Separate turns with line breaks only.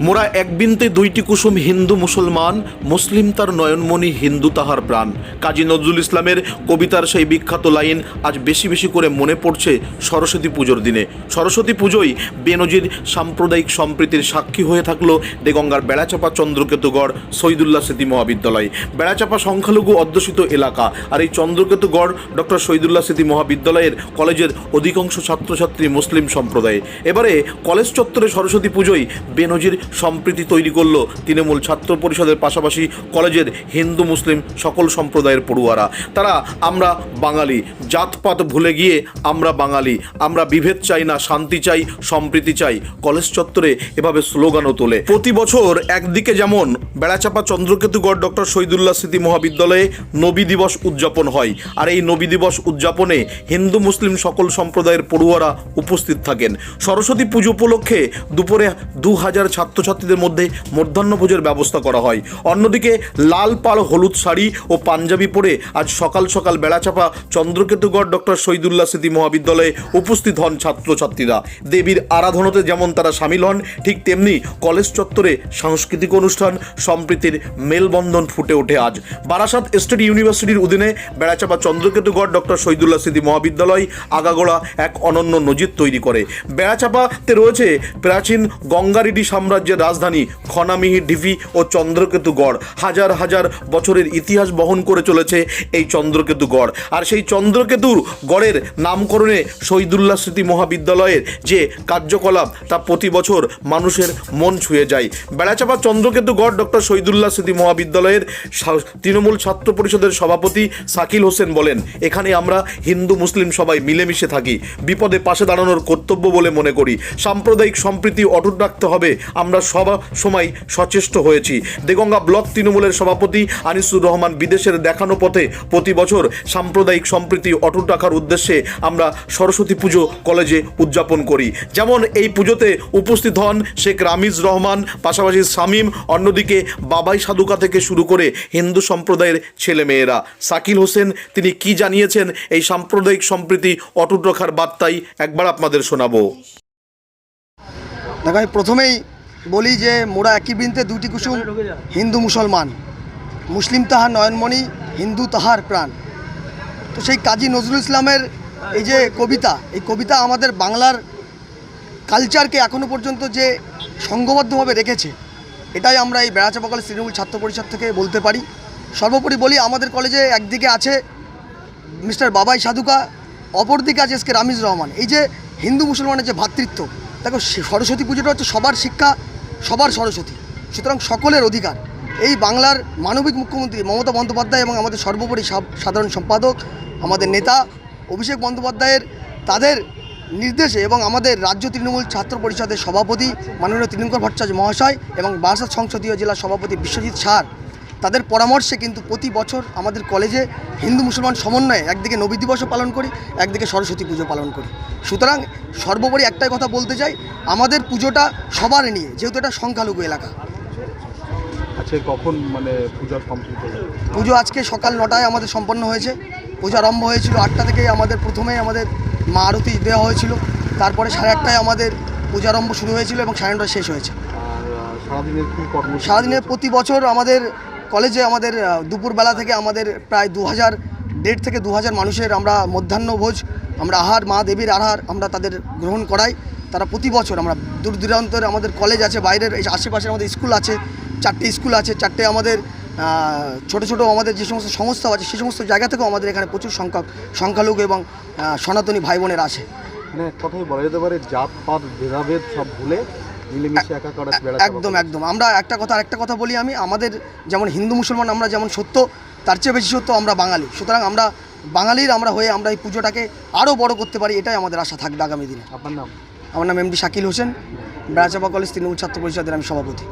মোরা এক বিনতে দুইটি কুসুম হিন্দু মুসলমান, মুসলিম তার নয়নমণি হিন্দু তাহার প্রাণ। কাজী নজরুল ইসলামের কবিতার সেই বিখ্যাত লাইন আজ বেশি বেশি করে মনে পড়ছে সরস্বতী পুজোর দিনে। সরস্বতী পুজোই বেনজির সাম্প্রদায়িক সম্প্রীতির সাক্ষী হয়ে থাকল দেগঙ্গার বেড়াচাপা চন্দ্রকেতুগড় শহীদুল্লাহ স্মৃতি মহাবিদ্যালয়। বেড়াচাপা সংখ্যালঘু অধ্যুষিত এলাকা আর এই চন্দ্রকেতুগড় ডক্টর শহীদুল্লাহ স্মৃতি মহাবিদ্যালয়ের কলেজের অধিকাংশ ছাত্রছাত্রী মুসলিম সম্প্রদায়। এবারে কলেজ চত্বরে সরস্বতী পুজোয় বেনজির সম্প্রীতি তৈরি করল তৃণমূল ছাত্র পরিষদের পাশাপাশি কলেজের হিন্দু মুসলিম সকল সম্প্রদায়ের পড়ুয়ারা। তারা আমরা বাঙালি, জাতপাত ভুলে গিয়ে আমরা বাঙালি, আমরা বিভেদ চাই না, শান্তি চাই, সম্প্রীতি চাই। কলেজ চত্বরে এভাবে স্লোগানও তোলে। প্রতি বছর একদিকে যেমন বেড়াচাপা চন্দ্রকেতুগড় ডক্টর শহীদুল্লাহ স্মৃতি মহাবিদ্যালয়ে নবী দিবস উদযাপন হয়, আর এই নবী দিবস উদযাপনে হিন্দু মুসলিম সকল সম্প্রদায়ের পড়ুয়ারা উপস্থিত থাকেন। সরস্বতী পুজো উপলক্ষে দুপুরে দু হাজার ছাত্রছাত্রীদের মধ্যে মধ্যাহ্নভোজের ব্যবস্থা করা হয়। অন্যদিকে লাল পাড় হলুদ শাড়ি ও পাঞ্জাবি পরে আজ সকাল সকাল বেড়াচাপা চন্দ্রকেতুগড় ডক্টর শহীদুল্লাহ স্মৃতি মহাবিদ্যালয়ে উপস্থিত হন ছাত্রছাত্রীরা। দেবীর আরাধনাতে যেমন তারা সামিল হন, ঠিক তেমনি কলেজ চত্বরে সাংস্কৃতিক অনুষ্ঠান সম্প্রীতির মেলবন্ধন ফুটে ওঠে আজ। বারাসাত স্টেট ইউনিভার্সিটির অধীনে বেড়াচাপা চন্দ্রকেতুগড় ডক্টর শহীদুল্লাহ স্মৃতি মহাবিদ্যালয় আগাগোড়া এক অনন্য নজির তৈরি করে। বেড়াচাপাতে রয়েছে প্রাচীন গঙ্গারিডি সাম্রাজ্যের রাজধানী খনামিহি, ডিভি ও চন্দ্রকেতুগড়। হাজার হাজার বছরের ইতিহাস বহন করে চলেছে এই চন্দ্রকেতুগড়। আর সেই চন্দ্রকেতুর গড়ের নামকরণে শহীদুল্লাহ স্মৃতি মহাবিদ্যালয়ের যে কার্যকলাপ, তা প্রতি বছর মানুষের মন ছুঁয়ে যায়। বেড়াচাপা চন্দ্রকেতুগড় ডক্টর শহীদুল্লাহ স্মৃতি মহাবিদ্যালয়ের তৃণমূল ছাত্র পরিষদের সভাপতি সাকিল হোসেন বলেন, এখানে আমরা হিন্দু, মুসলিম সবাই মিলেমিশে থাকি। বিপদে পাশে দাঁড়ানোর কর্তব্য বলে মনে করি। সাম্প্রদায়িক সম্প্রীতি অটুট রাখতে হবে। আমরা সব সময় সচেষ্ট হয়েছি। দেগঙ্গা ব্লক তৃণমূলের সভাপতি আনিসুর রহমান বিদেশের দেখানো পথে প্রতি বছর সাম্প্রদায়িক সম্প্রীতি অটুট রাখার উদ্দেশ্যে আমরা সরস্বতী পুজো কলেজে উদযাপন করি। যেমন এই পুজোতে উপস্থিত হন শেখ রামিজ রহমান, পাশাপাশি শামীম, অন্যদিকে বাবাই সাধুকা থেকে শুরু করে হিন্দু সম্প্রদায়ের ছেলেমেয়েরা। সাকিল হোসেন, তিনি কি জানিয়েছেন? এই সাম্প্রদায়িক সম্প্রীতি অটুট রাখার বার্তাই একবার আপনাদের শোনাবো।
দেখো, আমি প্রথমেই বলি যে মোরা একই বৃন্তে দুটি কুসুম, হিন্দু মুসলমান। মুসলিম তাহার নয়নমণি, হিন্দু তাহার প্রাণ। তো সেই কাজী নজরুল ইসলামের এই যে কবিতা, এই কবিতা আমাদের বাংলার কালচারকে এখনও পর্যন্ত যে সংঘবদ্ধভাবে রেখেছে, এটাই আমরা এই বেড়াচাপা কলেজ তৃণমূল ছাত্র পরিষদ থেকে বলতে পারি। সর্বোপরি বলি, আমাদের কলেজে একদিকে আছে মিস্টার বাবাই সাধুকা, অপরদিকে আছে এসকে রামিজ রহমান। এই যে হিন্দু মুসলমানের যে ভ্রাতৃত্ব দেখো সরস্বতী পুজোটা হচ্ছে সবার শিক্ষা সবার সরস্বতী। সুতরাং সকলের অধিকার। এই বাংলার মানবিক মুখ্যমন্ত্রী মমতা বন্দ্যোপাধ্যায় এবং আমাদের সর্বোপরি সাধারণ সম্পাদক, আমাদের নেতা অভিষেক বন্দ্যোপাধ্যায়ের তাদের নির্দেশে এবং আমাদের রাজ্য তৃণমূল ছাত্র পরিষদের সভাপতি মাননীয় তৃণমূল ভট্টাচার্য মহাশয় এবং বারাসাত সংসদীয় জেলা সভাপতি বিশ্বজিৎ সার তাদের পরামর্শে কিন্তু প্রতি বছর আমাদের কলেজে হিন্দু মুসলমান সমন্বয়ে একদিকে নবী দিবসও পালন করি একদিকে সরস্বতী পুজো পালন করি। সুতরাং সর্বোপরি একটাই কথা বলতে চাই আমাদের পুজোটা সবার নিয়ে যেহেতু এটা সংখ্যালঘু এলাকা।
কখন মানে পূজা কমপ্লিট হলো?
পুজো আজকে সকাল নটায় আমাদের সম্পন্ন হয়েছে। পুজো আরম্ভ হয়েছিল আটটা থেকে আমাদের প্রথমে আমাদের মা আরতি দেওয়া হয়েছিল। তারপরে সাড়ে আটটায় আমাদের পূজারম্ভ শুরু হয়েছিল এবং সাড়ে নটায় শেষ হয়েছে।
সারাদিনের
সারাদিনে প্রতি বছর আমাদের কলেজে আমাদের দুপুরবেলা থেকে আমাদের প্রায় দু হাজার দেড় থেকে দু হাজার মানুষের আমরা মধ্যাহ্নভোজ, আমরা আহার, মা দেবীর আহার আমরা তাদের গ্রহণ করাই। তারা প্রতি বছর আমরা দূর দূরান্তরে আমাদের কলেজ আছে, বাইরের এই আশেপাশে আমাদের স্কুল আছে, চারটে স্কুল আছে, চারটে আমাদের ছোট ছোট আমাদের যে সমস্ত সংস্থা আছে সেই সমস্ত জায়গা থেকেও আমাদের এখানে প্রচুর সংখ্যক সংখ্যালঘু এবং সনাতনী ভাই বোনের আসে
মানে কথাই বলা যেতে পারে জাত পাত ভেদাভেদ সব ভুলে
একদম একদম। আমরা একটা কথা আরেকটা কথা বলি আমি আমাদের যেমন হিন্দু মুসলমান আমরা যেমন সত্য তার চেয়ে বেশি সত্য আমরা বাঙালি। সুতরাং আমরা বাঙালির আমরা হয়ে আমরা এই পুজোটাকে আরও বড় করতে পারি এটাই আমাদের আশা থাকবে আগামী দিনে।
আপনার নাম?
আমার নাম এমডি শাকিল হোসেন বেড়াচাপা কলেজ তৃণমূল ছাত্র পরিষদের আমি সভাপতি।